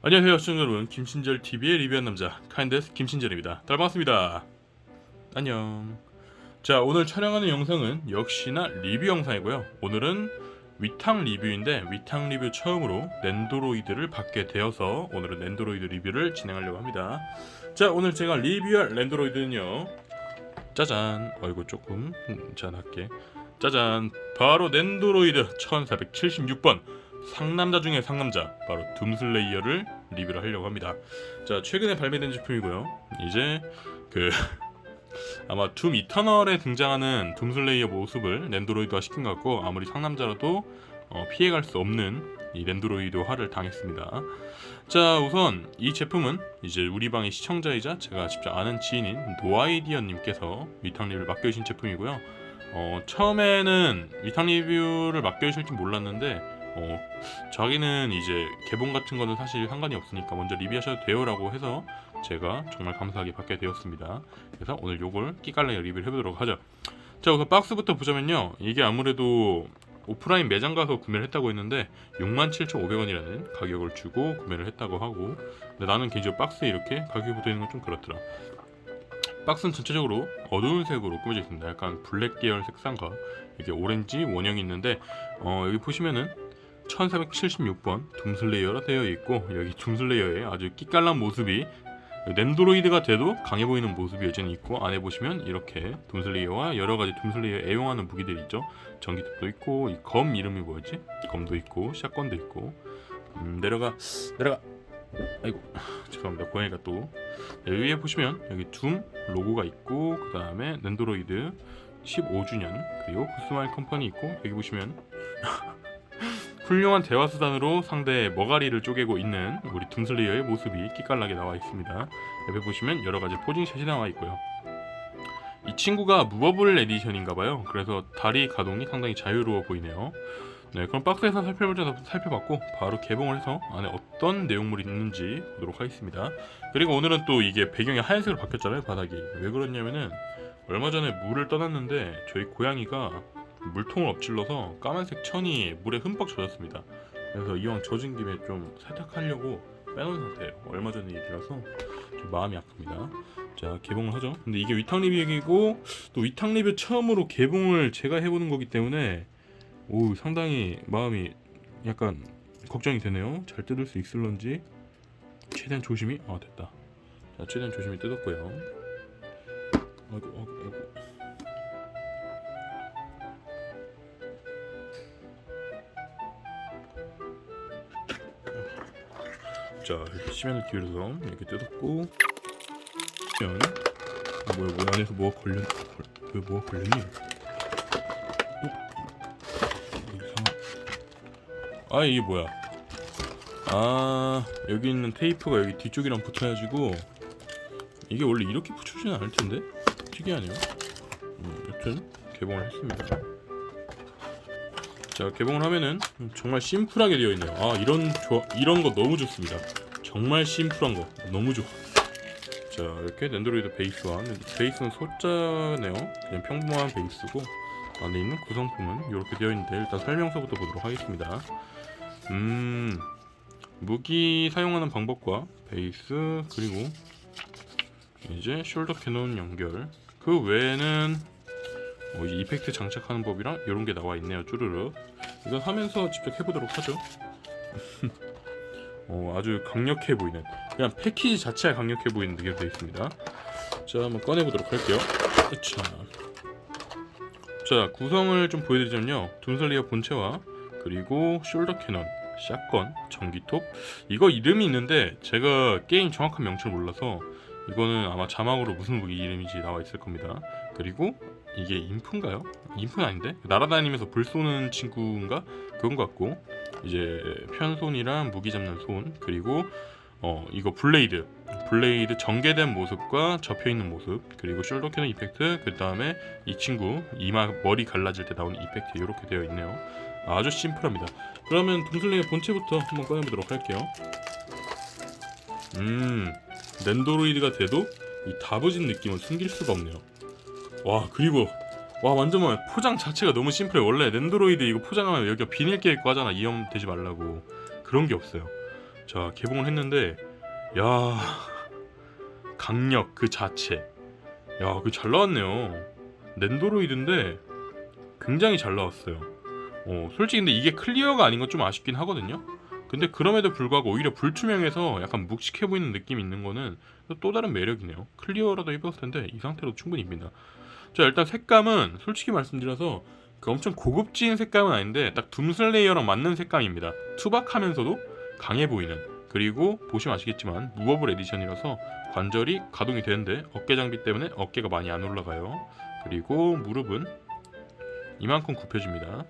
안녕하세요 시청자 여러분 김신절 TV의 리뷰한 남자 카인데스 김신절입니다. 다들 반갑습니다. 안녕. 자 오늘 촬영하는 영상은 역시나 리뷰 영상이고요. 오늘은 위탁 리뷰인데 위탁 리뷰 처음으로 랜드로이드를 받게 되어서 오늘은 랜드로이드 리뷰를 진행하려고 합니다. 자 오늘 제가 리뷰할 랜드로이드는요. 짜잔 얼굴 조금 음, 잔할게. 짜잔 바로 랜드로이드 1476번 상남자 중에 상남자 바로 둠슬레이어를 리뷰를 하려고 합니다. 자 최근에 발매된 제품이고요. 이제 그 아마 둠 이터널에 등장하는 둠슬레이어 모습을 랜드로이드화 시킨 것 같고 아무리 상남자라도 어, 피해갈 수 없는 이 랜드로이드화를 당했습니다. 자 우선 이 제품은 이제 우리 방의 시청자이자 제가 직접 아는 지인인 노아이디언님께서 위탁 리뷰를 맡겨주신 제품이고요. 어, 처음에는 위탁 리뷰를 맡겨주실 줄 몰랐는데 어, 자기는 이제 개봉 같은 거는 사실 상관이 없으니까 먼저 리뷰하셔도 돼요라고 해서 제가 정말 감사하게 받게 되었습니다. 그래서 오늘 요걸 끼깔나게 리뷰를 해보도록 하죠. 자 우선 박스부터 보자면요. 이게 아무래도 오프라인 매장 가서 구매를 했다고 했는데 67,500원이라는 가격을 주고 구매를 했다고 하고 근데 나는 개인적으로 박스에 이렇게 가격이 붙어있는 건 좀 그렇더라. 박스는 전체적으로 어두운 색으로 꾸며져 있습니다. 약간 블랙 계열 색상과 이게 오렌지 원형이 있는데 어, 여기 보시면은 1476번 둠슬레이어로 되어 있고 여기 둠슬레이어의 아주 끼깔난 모습이 랜드로이드가 돼도 강해 보이는 모습이 여전히 있고 안에 보시면 이렇게 둠슬레이어와 여러 가지 둠슬레이어 애용하는 무기들이 있죠. 전기톱도 있고 이검 이름이 뭐였지? 검도 있고 샷건도 있고 음, 내려가 내려가 아이고 죄송합니다 고양이가 또 네, 여기에 보시면 여기 둠 로고가 있고 그 다음에 랜드로이드 15주년 그리고 구스마일 컴퍼니 있고 여기 보시면 훌륭한 대화 수단으로 상대의 머가리를 쪼개고 있는 우리 둠슬레이어의 모습이 끼깔나게 나와 있습니다. 옆에 보시면 여러 가지 포징샷이 나와 있고요. 이 친구가 무버블 에디션인가봐요. 그래서 다리 가동이 상당히 자유로워 보이네요. 네, 그럼 박스에서 살펴보자 살펴봤고 바로 개봉을 해서 안에 어떤 내용물이 있는지 보도록 하겠습니다. 그리고 오늘은 또 이게 배경이 하얀색으로 바뀌었잖아요, 바닥이. 왜 그러냐면은 얼마 전에 물을 떠났는데 저희 고양이가 물통을 엎질러서 까만색 천이 물에 흠뻑 젖었습니다. 그래서 이왕 젖은 김에 좀 세탁하려고 빼놓은 상태예요. 얼마 전 일이라서 좀 마음이 아픕니다. 자 개봉을 하죠. 근데 이게 위탁 리뷰 얘기고 또 위탁 리뷰 처음으로 개봉을 제가 해보는 거기 때문에 오 상당히 마음이 약간 걱정이 되네요. 잘 뜯을 수 있을런지 최대한 조심히 아 됐다. 자 최대한 조심히 뜯었고요. 아이고 아이고 아이고. 자 이렇게 시면을 기울여서 이렇게 뜯었고. 면 아, 뭐야 뭐야 안에서 뭐가 걸렸 걸- 왜 뭐가 걸렸니? 어? 아 이게 뭐야? 아 여기 있는 테이프가 여기 뒤쪽이랑 붙어가지고 이게 원래 이렇게 붙여지는 않을 텐데? 특이하네요. 음, 여튼 개봉을 했습니다 자 개봉을 하면은 정말 심플하게 되어 있네요. 아 이런 조, 이런 거 너무 좋습니다. 정말 심플한 거 너무 좋아. 자 이렇게 랜드로이드 베이스와 베이스는 소자네요. 그냥 평범한 베이스고 안에 있는 구성품은 이렇게 되어 있는데 일단 설명서부터 보도록 하겠습니다. 음 무기 사용하는 방법과 베이스 그리고 이제 숄더 캐논 연결 그 외에는 어, 이펙트 장착하는 법이랑 이런 게 나와 있네요 쭈르륵 이건 하면서 직접 해보도록 하죠. 어, 아주 강력해 보이는 그냥 패키지 자체가 강력해 보이는 느낌이 되어 있습니다. 자 한번 꺼내보도록 할게요. 자, 자 구성을 좀 보여드리자면요. 둔설리어 본체와 그리고 숄더 캐논 샷건, 전기톱. 이거 이름이 있는데 제가 게임 정확한 명칭을 몰라서 이거는 아마 자막으로 무슨 이름인지 나와 있을 겁니다. 그리고 이게 인프인가요? 인프는 아닌데? 날아다니면서 불 쏘는 친구인가? 그런 것 같고 이제 편손이랑 무기 잡는 손 그리고 어 이거 블레이드. 블레이드 전개된 모습과 접혀 있는 모습 그리고 숄더 캐논 이펙트 그 다음에 이 친구 이마 머리 갈라질 때 나오는 이펙트 이렇게 되어 있네요. 아주 심플합니다. 그러면 둠슬링의 본체부터 한번 꺼내보도록 할게요. 음 랜도로이드가 돼도 이 다부진 느낌은 숨길 수가 없네요 와 그리고 와 완전 뭐 포장 자체가 너무 심플해. 원래 랜드로이드 이거 포장하면 여기가 비닐 껴 있고 하잖아. 이염 되지 말라고. 그런 게 없어요. 자 개봉을 했는데 야 강력 그 자체. 야 그 잘 나왔네요. 랜드로이드인데 굉장히 잘 나왔어요. 어 솔직히 근데 이게 클리어가 아닌 건 좀 아쉽긴 하거든요. 근데 그럼에도 불구하고 오히려 불투명해서 약간 묵직해 보이는 느낌이 있는 거는 또 다른 매력이네요. 클리어라도 해봤을 텐데 이 상태로 충분히 입니다 자 일단 색감은 솔직히 말씀드려서 그 엄청 고급진 색감은 아닌데 딱 둠슬레이어랑 맞는 색감입니다. 투박하면서도 강해 보이는. 그리고 보시면 아시겠지만 무버블 에디션이라서 관절이 가동이 되는데 어깨 장비 때문에 어깨가 많이 안 올라가요. 그리고 무릎은 이만큼 굽혀집니다.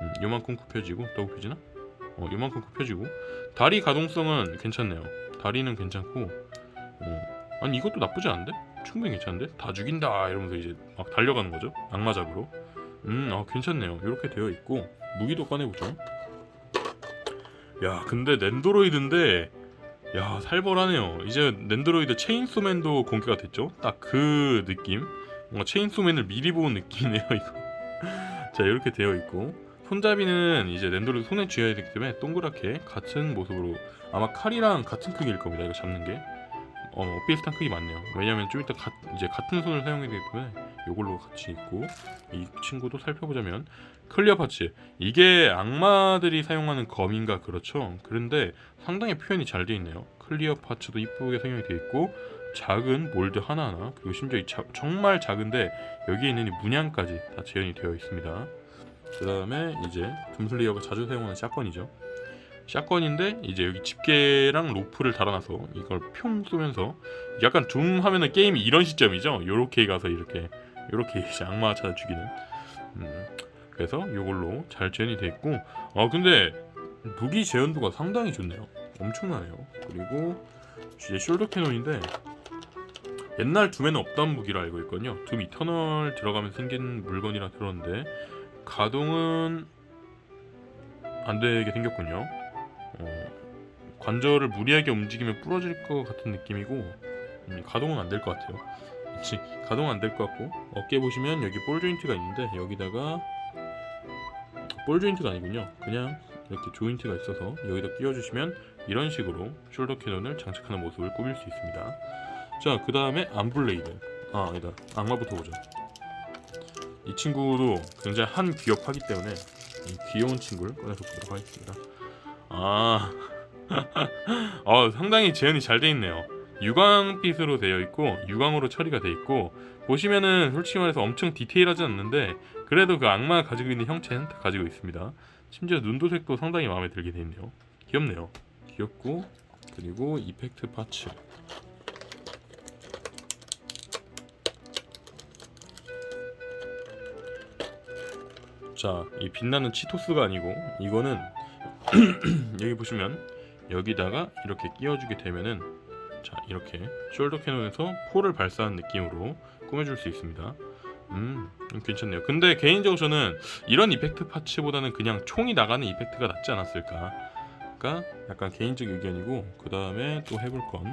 음, 요만큼 굽혀지고 더 굽혀지나? 어 요만큼 굽혀지고. 다리 가동성은 괜찮네요. 다리는 괜찮고. 어, 아니 이것도 나쁘지 않은데? 충분히 괜찮은데? 다 죽인다 이러면서 이제 막 달려가는 거죠? 악마작으로. 음, 아 괜찮네요. 이렇게 되어 있고 무기도 꺼내보죠. 야 근데 랜드로이드인데 야 살벌하네요. 이제 랜드로이드 체인소맨도 공개가 됐죠? 딱 그 느낌? 뭔가 체인소맨을 미리 본 느낌이네요 이거. 자 이렇게 되어 있고 손잡이는 이제 랜드로이드 손에 쥐어야 되기 때문에 동그랗게 같은 모습으로 아마 칼이랑 같은 크기일 겁니다 이거 잡는 게 어, 비슷한 크기 맞네요. 왜냐면 좀 이따 가, 이제 같은 손을 사용해야 되기 때문에 이걸로 같이 있고 이 친구도 살펴보자면 클리어 파츠 이게 악마들이 사용하는 검인가 그렇죠. 그런데 상당히 표현이 잘 되어 있네요. 클리어 파츠도 이쁘게 사용이 되어 있고 작은 몰드 하나하나 그리고 심지어 이 자, 정말 작은데 여기에 있는 이 문양까지 다 재현이 되어 있습니다. 그 다음에 이제 둠슬리어가 자주 사용하는 샷건이죠. 샷건인데 이제 여기 집게랑 로프를 달아놔서 이걸 평 쏘면서 약간 둠 하면은 게임이 이런 시점이죠. 요렇게 가서 이렇게 요렇게 이제 악마 찾아 죽이는. 음, 그래서 요걸로 잘 재현이 돼 있고 아 근데 무기 재현도가 상당히 좋네요. 엄청나네요. 그리고 이제 숄더 캐논인데 옛날 둠에는 없던 무기로 알고 있거든요. 둠 이터널 들어가면 생긴 물건이라 들었는데 가동은 안 되게 생겼군요. 어, 관절을 무리하게 움직이면 부러질 것 같은 느낌이고 음, 가동은 안 될 것 같아요. 그치 가동 안될 것 같고 어깨 보시면 여기 볼 조인트가 있는데 여기다가 볼 조인트가 아니군요. 그냥 이렇게 조인트가 있어서 여기다 끼워주시면 이런 식으로 숄더 캐논을 장착하는 모습을 꾸밀 수 있습니다. 자, 그 다음에 암블레이드. 아, 아니다. 악마부터 보죠. 이 친구도 굉장히 한 귀엽하기 때문에 이 귀여운 친구를 꺼내서 보도록 하겠습니다. 아, 아 상당히 재현이 잘 돼 있네요. 유광빛으로 되어 있고 유광으로 처리가 돼 있고 보시면은 솔직히 말해서 엄청 디테일하지 않는데 그래도 그 악마가 가지고 있는 형체는 다 가지고 있습니다. 심지어 눈도색도 상당히 마음에 들게 돼 있네요. 귀엽네요. 귀엽고 그리고 이펙트 파츠. 자, 이 빛나는 치토스가 아니고 이거는 여기 보시면 여기다가 이렇게 끼워주게 되면은 자 이렇게 숄더 캐논에서 포를 발사한 느낌으로 꾸며줄 수 있습니다. 음 음, 괜찮네요. 근데 개인적으로 저는 이런 이펙트 파츠보다는 그냥 총이 나가는 이펙트가 낫지 않았을까. 가 약간 개인적 의견이고 그 다음에 또 해볼 건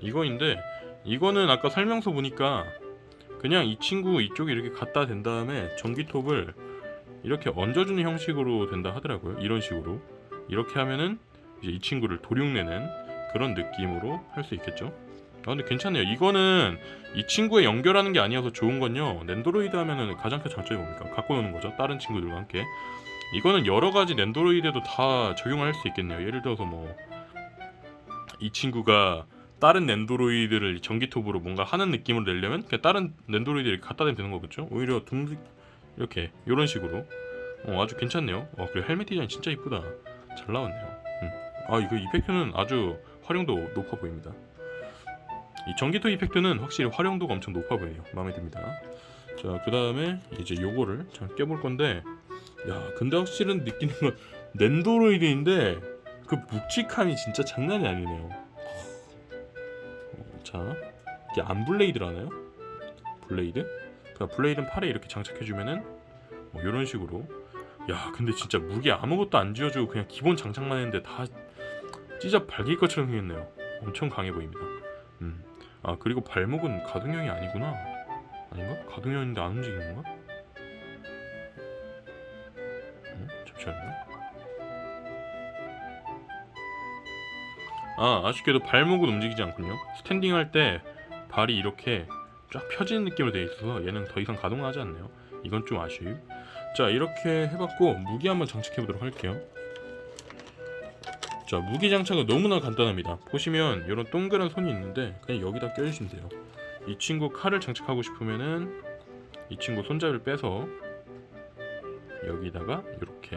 이거인데 이거는 아까 설명서 보니까 그냥 이 친구 이쪽에 이렇게 갖다 댄 다음에 전기톱을 이렇게 얹어주는 형식으로 된다 하더라고요. 이런 식으로 이렇게 하면은 이제 이 친구를 도륙내는 그런 느낌으로 할 수 있겠죠. 아 근데 괜찮네요. 이거는 이 친구에 연결하는 게 아니어서 좋은 건요. 랜드로이드 하면은 가장 큰 장점이 뭡니까? 갖고 노는 거죠. 다른 친구들과 함께. 이거는 여러 가지 랜드로이드에도 다 적용할 수 있겠네요. 예를 들어서 뭐 이 친구가 다른 랜드로이드를 전기톱으로 뭔가 하는 느낌으로 내려면 그냥 다른 랜드로이드를 갖다 대면 되는 거겠죠. 오히려 둥 이렇게 이런 식으로 어, 아주 괜찮네요. 어, 그리고 헬멧 디자인 진짜 이쁘다. 잘 나왔네요. 음. 아 이거 이펙트는 아주 활용도 높아 보입니다. 이 전기톱 이펙트는 확실히 활용도가 엄청 높아 보여요. 마음에 듭니다. 자, 그 다음에 이제 요거를 잘 껴볼 건데, 야, 근데 확실히 느끼는 건 랜도로이드인데 그 묵직함이 진짜 장난이 아니네요. 어, 자, 이게 안 블레이드라나요? 블레이드? 그 블레이드는 팔에 이렇게 장착해주면은 뭐 이런 식으로. 야, 근데 진짜 무게 아무것도 안 지어주고 그냥 기본 장착만 했는데 다 찢어 발길 것처럼 생겼네요. 엄청 강해 보입니다. 음. 아 그리고 발목은 가동형이 아니구나. 아닌가? 가동형인데 안 움직이는 건가? 어? 잠시만요. 아 아쉽게도 발목은 움직이지 않군요. 스탠딩 할 때 발이 이렇게 쫙 펴지는 느낌으로 되어 있어서 얘는 더 이상 가동을 하지 않네요. 이건 좀 아쉬움. 자 이렇게 해봤고 무기 한번 장착해 보도록 할게요. 자 무기 장착은 너무나 간단합니다. 보시면 이런 동그란 손이 있는데 그냥 여기다 껴주시면 돼요. 이 친구 칼을 장착하고 싶으면은 이 친구 손잡이를 빼서 여기다가 이렇게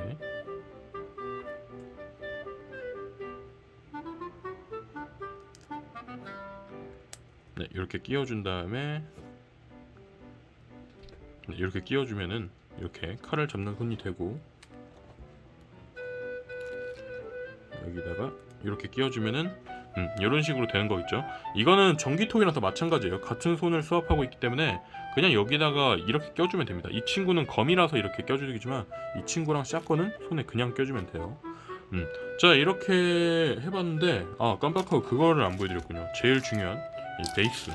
이렇게 끼워준 다음에 네, 이렇게 끼워주면은 이렇게 칼을 잡는 손이 되고 여기다가 이렇게 끼워주면은 음, 이런 식으로 되는 거겠죠. 이거는 전기통이랑 다 마찬가지예요. 같은 손을 수압하고 있기 때문에 그냥 여기다가 이렇게 껴주면 됩니다. 이 친구는 검이라서 이렇게 껴주기지만 이 친구랑 샷건은 손에 그냥 껴주면 돼요. 음, 자 이렇게 해봤는데 아 깜빡하고 그거를 안 보여드렸군요. 제일 중요한 이 베이스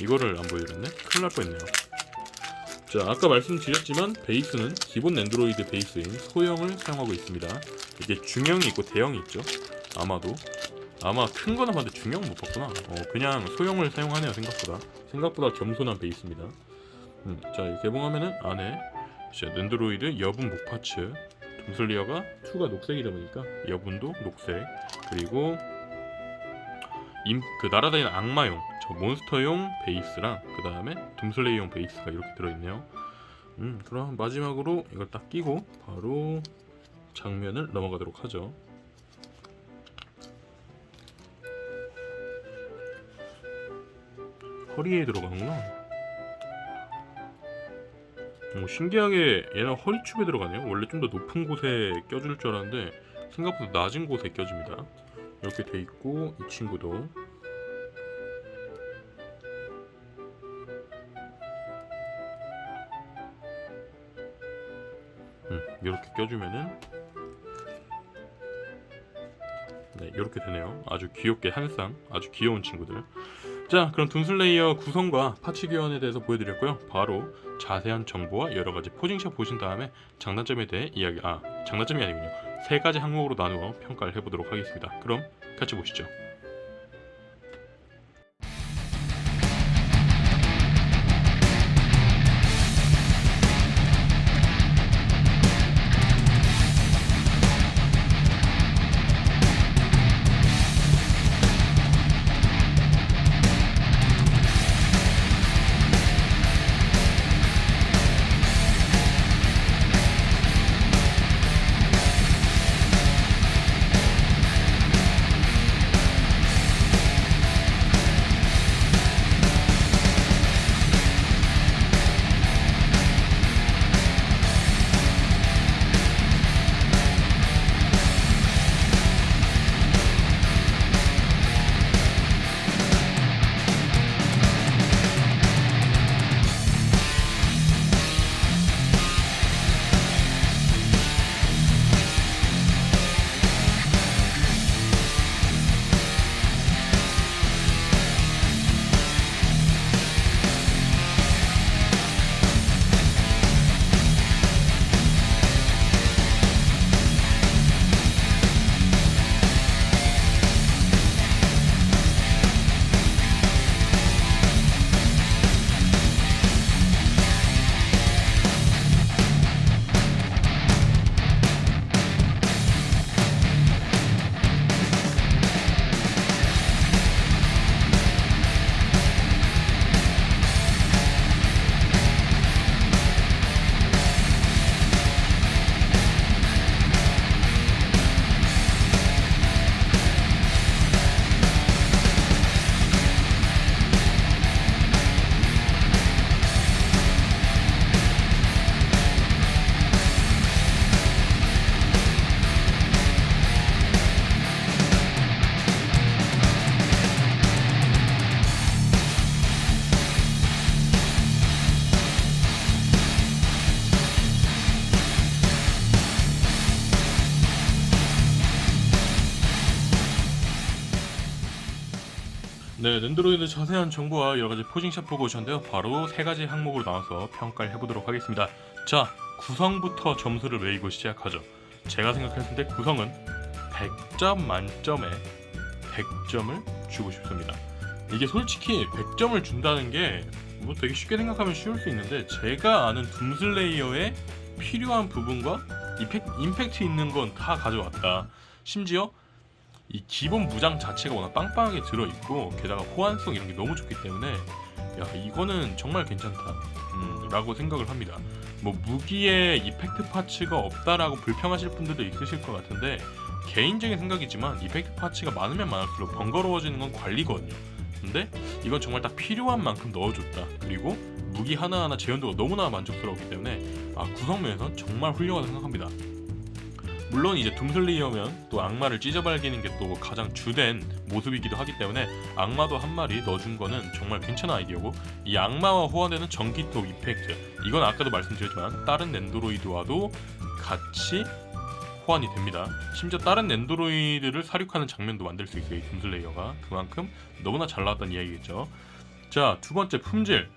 이거를 안 보여드렸네. 큰일 날 뻔했네요. 자 아까 말씀드렸지만 베이스는 기본 랜드로이드 베이스인 소형을 사용하고 있습니다. 이게 중형이 있고 대형이 있죠. 아마도 아마 큰 거는 봤는데 중형 못 봤구나. 어, 그냥 소형을 사용하네요 생각보다. 생각보다 겸손한 베이스입니다. 음, 자 개봉하면은 안에 이제 랜드로이드 여분 목 파츠 둠슬리어가 2가 녹색이다 보니까 여분도 녹색 그리고 임, 그 날아다니는 악마용 저 몬스터용 베이스랑 그 다음에 둠슬레이용 베이스가 이렇게 들어있네요. 음 그럼 마지막으로 이걸 딱 끼고 바로 장면을 넘어가도록 하죠. 허리에 들어가는구나. 오, 신기하게 얘는 허리춤에 들어가네요. 원래 좀 더 높은 곳에 껴줄 줄 알았는데 생각보다 낮은 곳에 껴줍니다. 이렇게 돼 있고 이 친구도 음, 이렇게 껴주면은 네 이렇게 되네요. 아주 귀엽게 한 쌍, 아주 귀여운 친구들. 자, 그럼 둠슬레이어 구성과 파츠 교환에 대해서 보여드렸고요. 바로 자세한 정보와 여러 가지 포징샷 보신 다음에 장단점에 대해 이야기, 아, 장단점이 아니군요. 세 가지 항목으로 나누어 평가를 해보도록 하겠습니다. 그럼 같이 보시죠. 네, 랜드로이드 자세한 정보와 여러 가지 포징샷 보고 오셨는데요. 바로 세 가지 항목으로 나눠서 평가를 해보도록 하겠습니다. 자, 구성부터 점수를 매기고 시작하죠. 제가 생각했을 때 구성은 100점 만점에 100점을 주고 싶습니다. 이게 솔직히 100점을 준다는 게 뭐 되게 쉽게 생각하면 쉬울 수 있는데 제가 아는 둠슬레이어에 필요한 부분과 이펙, 임팩트 있는 건 다 가져왔다. 심지어 이 기본 무장 자체가 워낙 빵빵하게 들어있고 게다가 호환성 이런 게 너무 좋기 때문에 야 이거는 정말 괜찮다. 음, 라고 생각을 합니다. 뭐 무기에 이펙트 파츠가 없다라고 불평하실 분들도 있으실 것 같은데 개인적인 생각이지만 이펙트 파츠가 많으면 많을수록 번거로워지는 건 관리거든요. 근데 이건 정말 딱 필요한 만큼 넣어줬다. 그리고 무기 하나하나 재현도가 너무나 만족스러웠기 때문에 아 구성면에선 정말 훌륭하다고 생각합니다 물론 이제 둠슬레이어면 또 악마를 찢어발기는 게 또 가장 주된 모습이기도 하기 때문에 악마도 한 마리 넣어준 거는 정말 괜찮은 아이디어고 이 악마와 호환되는 전기톱 이펙트 이건 아까도 말씀드렸지만 다른 랜드로이드와도 같이 호환이 됩니다. 심지어 다른 랜드로이드를 사륙하는 장면도 만들 수 있어요. 이 둠슬레이어가 그만큼 너무나 잘 나왔다는 이야기겠죠. 자 두 번째 품질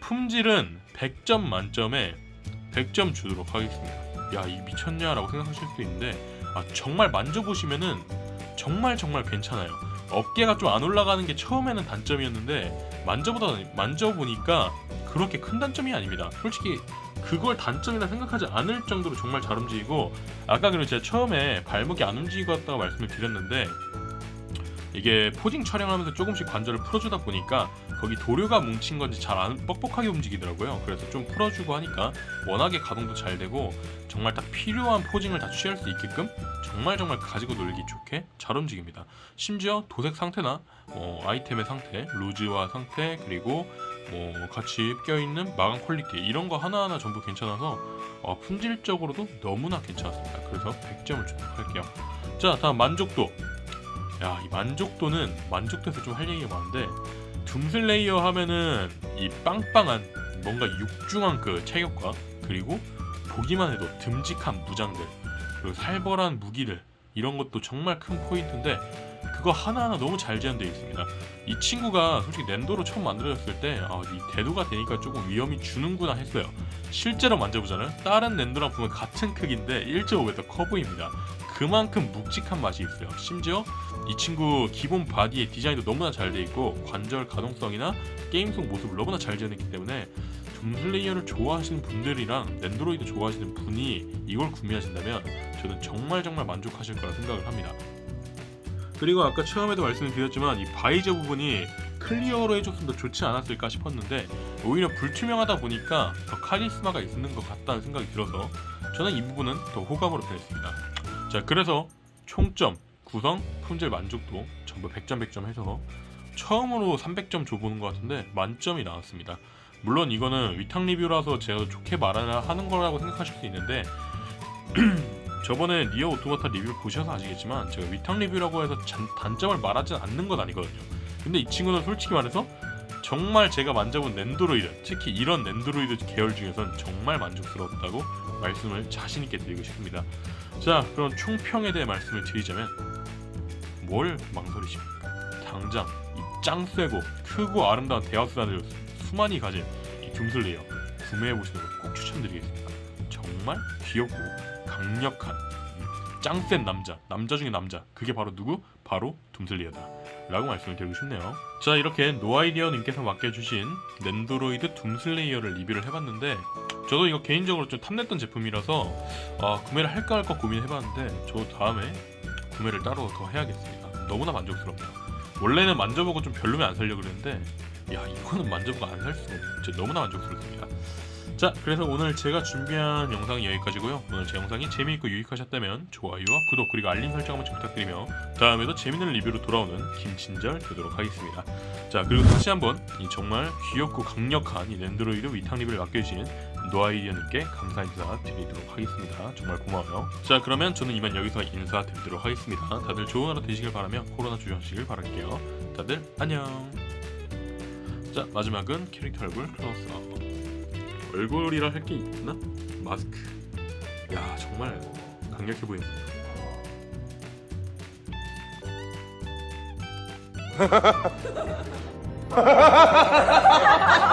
품질은 100점 만점에 100점 주도록 하겠습니다. 야 이 미쳤냐라고 생각하실 수도 있는데 아, 정말 만져보시면은 정말 정말 괜찮아요. 어깨가 좀 안 올라가는 게 처음에는 단점이었는데 만져보다 만져보니까 그렇게 큰 단점이 아닙니다. 솔직히 그걸 단점이라 생각하지 않을 정도로 정말 잘 움직이고 아까 그리고 제가 처음에 발목이 안 움직이고 왔다고 말씀을 드렸는데 이게 포징 촬영하면서 조금씩 관절을 풀어주다 보니까 거기 도료가 뭉친 건지 잘 안 뻑뻑하게 움직이더라고요. 그래서 좀 풀어주고 하니까 워낙에 가동도 잘 되고 정말 딱 필요한 포징을 다 취할 수 있게끔 정말 정말 가지고 놀기 좋게 잘 움직입니다. 심지어 도색 상태나 어, 아이템의 상태, 루즈화 상태 그리고 뭐 같이 껴있는 마감 퀄리티 이런 거 하나하나 전부 괜찮아서 어, 품질적으로도 너무나 괜찮았습니다. 그래서 100점을 주도록 할게요. 자 다음 만족도 야, 이 만족도는 만족도에서 좀 할 얘기가 많은데 둠슬레이어 하면은 이 빵빵한 뭔가 육중한 그 체격과 그리고 보기만 해도 듬직한 무장들 그리고 살벌한 무기들 이런 것도 정말 큰 포인트인데 그거 하나하나 너무 잘 제한되어 있습니다. 이 친구가 솔직히 랜도로 처음 만들어졌을 때 아, 이 대두가 되니까 조금 위험이 주는구나 했어요. 실제로 만져보잖아요. 다른 랜도랑 보면 같은 크기인데 1.5배 더 커 보입니다. 그만큼 묵직한 맛이 있어요. 심지어 이 친구 기본 바디의 디자인도 너무나 잘 돼 있고 관절 가동성이나 게임 속 모습을 너무나 잘 지어냈기 때문에 둠슬레이어를 좋아하시는 분들이랑 랜드로이드 좋아하시는 분이 이걸 구매하신다면 저는 정말 정말 만족하실 거라 생각을 합니다. 그리고 아까 처음에도 말씀드렸지만 이 바이저 부분이 클리어로 해줬으면 더 좋지 않았을까 싶었는데 오히려 불투명하다 보니까 더 카리스마가 있는 것 같다는 생각이 들어서 저는 이 부분은 더 호감으로 변했습니다. 자 그래서 총점, 구성, 품질 만족도 전부 100점 100점 해서 처음으로 300점 줘보는 것 같은데 만점이 나왔습니다. 물론 이거는 위탁 리뷰라서 제가 좋게 말하려 하는 거라고 생각하실 수 있는데 저번에 니어 오토마타 리뷰를 보셔서 아시겠지만 제가 위탁 리뷰라고 해서 잔- 단점을 말하지 않는 건 아니거든요. 근데 이 친구는 솔직히 말해서 정말 제가 만져본 랜드로이드, 특히 이런 랜드로이드 계열 중에선 정말 만족스러웠다고 말씀을 자신 있게 드리고 싶습니다. 자, 그럼 총평에 대해 말씀을 드리자면 뭘 망설이십니까? 당장 이 짱 세고 크고 아름다운 대하수단을 수많이 가진 이 둠슬레이어 구매해 보시는 걸 꼭 추천드리겠습니다. 정말 귀엽고 강력한 짱센 남자, 남자 중에 남자. 그게 바로 누구? 바로 둠슬레이어다. 라고 말씀을 드리고 싶네요. 자, 이렇게 노아이디어님께서 맡겨주신 랜드로이드 둠슬레이어를 리뷰를 해봤는데 저도 이거 개인적으로 좀 탐냈던 제품이라서 아, 구매를 할까 말까 고민해봤는데 저 다음에 구매를 따로 더 해야겠습니다. 너무나 만족스럽네요. 원래는 만져보고 좀 별로면 안 살려고 그랬는데 야 이거는 만져보고 안 살 수가 없네. 진짜 너무나 만족스럽습니다. 자 그래서 오늘 제가 준비한 영상이 여기까지고요. 오늘 제 영상이 재미있고 유익하셨다면 좋아요와 구독 그리고 알림 설정 한번 부탁드리며 다음에도 재밌는 리뷰로 돌아오는 김친절 되도록 하겠습니다. 자 그리고 다시 한번 이 정말 귀엽고 강력한 이 랜드로이드 위탁 리뷰를 맡겨주신 노아이디어님께 감사 인사 드리도록 하겠습니다. 정말 고마워요. 자 그러면 저는 이만 여기서 인사드리도록 하겠습니다. 다들 좋은 하루 되시길 바라며 코로나 조심하시길 바랄게요. 다들 안녕. 자 마지막은 캐릭터 얼굴 클로스업. 얼굴이라 할 게 있나? 마스크. 야 정말 강력해 보인다.